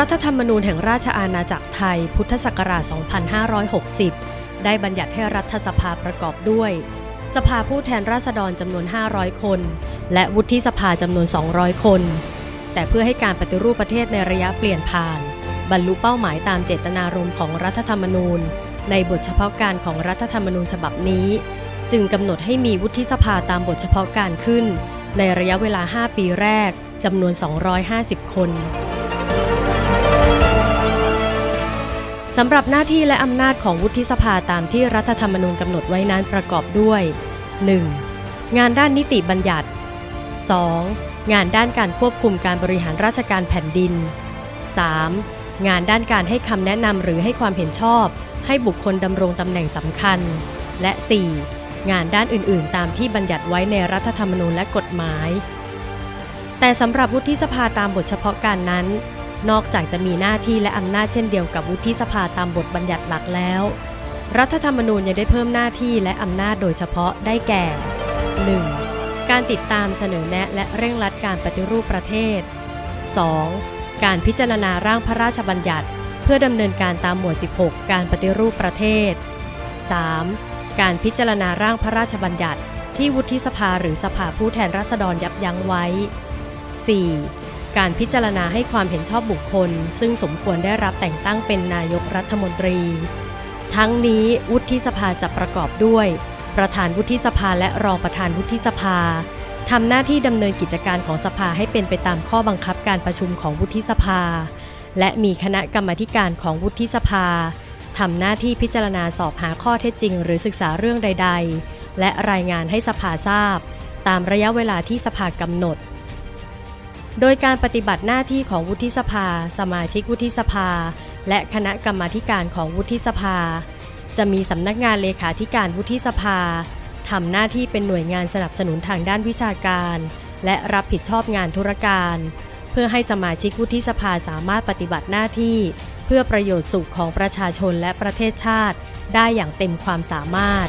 รัฐธรรมนูญแห่งราชอาณาจักรไทย พุทธศักราช 2560 ได้บัญญัติให้รัฐสภาประกอบด้วย สภาผู้แทนราษฎรจำนวน 500 คน และวุฒิสภาจำนวน 200 คน แต่เพื่อให้การปฏิรูปประเทศในระยะเปลี่ยนผ่าน บรรลุเป้าหมายตามเจตนารมณ์ของรัฐธรรมนูญ ในบทเฉพาะการของรัฐธรรมนูญฉบับนี้ จึงกำหนดให้มีวุฒิสภาตามบทเฉพาะการขึ้น ในระยะเวลา 5 ปีแรกจำนวน 250 คน สำหรับหน้าที่และอำนาจของวุฒิสภาตามที่รัฐธรรมนูญกำหนดไว้นั้นประกอบด้วย 1. งานด้านนิติบัญญัติ 2. งานด้านการควบคุมการบริหารราชการแผ่นดิน 3. งานด้านการให้คำแนะนำหรือให้ความเห็นชอบ ให้บุคคลดำรงตำแหน่งสำคัญ และ 4. งานด้านอื่นๆ ตามที่บัญญัติไว้ในรัฐธรรมนูญและกฎหมาย แต่สำหรับวุฒิสภาตามบทเฉพาะการนั้น นอกจากจะมีหน้าที่และอำนาจเช่นเดียวกับวุฒิสภาตามบทบัญญัติหลักแล้ว รัฐธรรมนูญยังได้เพิ่มหน้าที่และอำนาจโดยเฉพาะได้แก่ 1. การติดตามเสนอแนะและเร่งรัดการปฏิรูปประเทศ 2. การพิจารณาร่างพระราชบัญญัติ เพื่อดำเนินการตามหมวด 16 การปฏิรูปประเทศ 3. การพิจารณาร่างพระราชบัญญัติ ที่วุฒิสภาหรือสภาผู้แทนราษฎรยับยั้งไว้ 4. การพิจารณาให้ความเห็นชอบบุคคล ซึ่งสมควรได้รับแต่งตั้งเป็นนายกรัฐมนตรี ทั้งนี้วุฒิสภาจะประกอบด้วย ประธานวุฒิสภาและรองประธานวุฒิสภาทำหน้าที่ดำเนินกิจการของสภาให้เป็นไปตามข้อบังคับการประชุมของวุฒิสภา และมีคณะกรรมการของวุฒิสภาทำหน้าที่พิจารณาสอบหาข้อเท็จจริง หรือศึกษาเรื่องใด ๆ และรายงานให้สภาทราบ ตามระยะเวลาที่สภากำหนด โดยการปฏิบัติหน้าที่ของวุฒิสภา สมาชิกวุฒิสภา และคณะกรรมาการของวุฒิสภา จะมีสำนักงานเลขาธิการวุฒิสภาทำหน้าที่เป็นหน่วยงานสนับสนุนทางด้านวิชาการ และรับผิดชอบงานธุรการ เพื่อให้สมาชิกวุฒิสภาสามารถปฏิบัติหน้าที่ เพื่อประโยชน์สุขของประชาชนและประเทศชาติ ได้อย่างเต็มความสามารถ